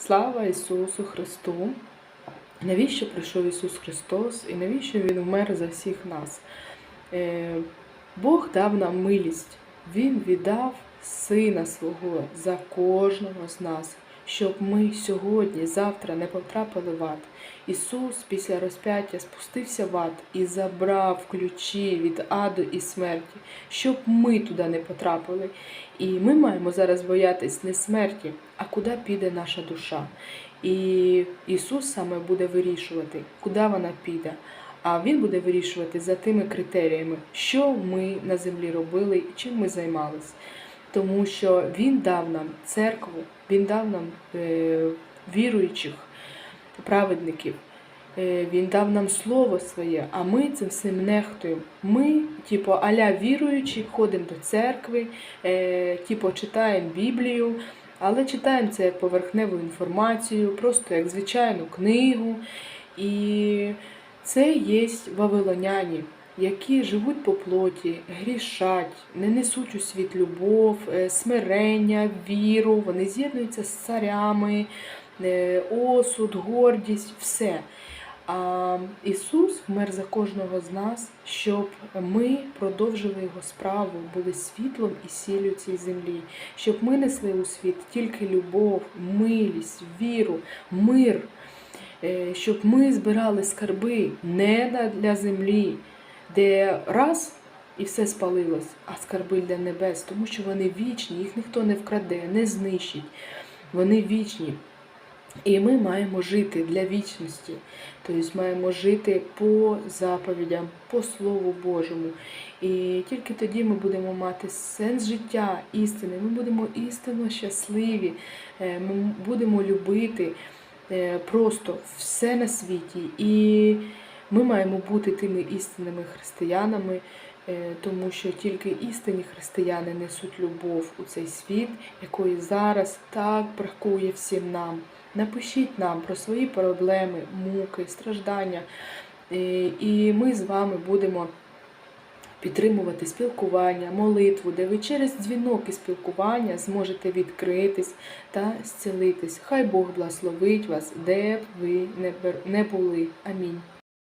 Слава Ісусу Христу! Навіщо прийшов Ісус Христос і навіщо Він вмер за всіх нас? Е, Бог дав нам милість, Він віддав Сина свого за кожного з нас, щоб ми сьогодні, завтра не потрапили в ад. Ісус після розп'яття спустився в ад і забрав ключі від аду і смерті, щоб ми туди не потрапили. І ми маємо зараз боятись не смерті, а куди піде наша душа. І Ісус саме буде вирішувати, куди вона піде. А Він буде вирішувати за тими критеріями, що ми на землі робили і чим ми займались. Тому що Він дав нам церкву, Він дав нам е, віруючих, праведників. Е, Він дав нам слово своє, а ми цим всім нехтуємо. Ми, типу, аля віруючі, ходимо до церкви, е, типу, читаємо Біблію, але читаємо це як поверхневу інформацію, просто як звичайну книгу. І це є вавилоняні, які живуть по плоті, грішать, не несуть у світ любов, е, смирення, віру, вони з'єднуються з царями, е, осуд, гордість, все. А Ісус вмер за кожного з нас, щоб ми продовжили Його справу, були світлом і сіллю цій землі, щоб ми несли у світ тільки любов, милість, віру, мир, Е, щоб ми збирали скарби не для землі, де раз і все спалилось, а скарби для небес, тому що вони вічні, їх ніхто не вкраде, не знищить. Вони вічні. І ми маємо жити для вічності, тобто маємо жити по заповідям, по Слову Божому. І тільки тоді ми будемо мати сенс життя, істини. Ми будемо істинно щасливі, е, ми будемо любити е, просто все на світі. І ми маємо бути тими істинними християнами, е, тому що тільки істинні християни несуть любов у цей світ, якої зараз так бракує всім нам. Напишіть нам про свої проблеми, муки, страждання. Е, І ми з вами будемо підтримувати спілкування, молитву, де ви через дзвінок і спілкування зможете відкритись та зцілитись. Хай Бог благословить вас, де б ви не були. Амінь.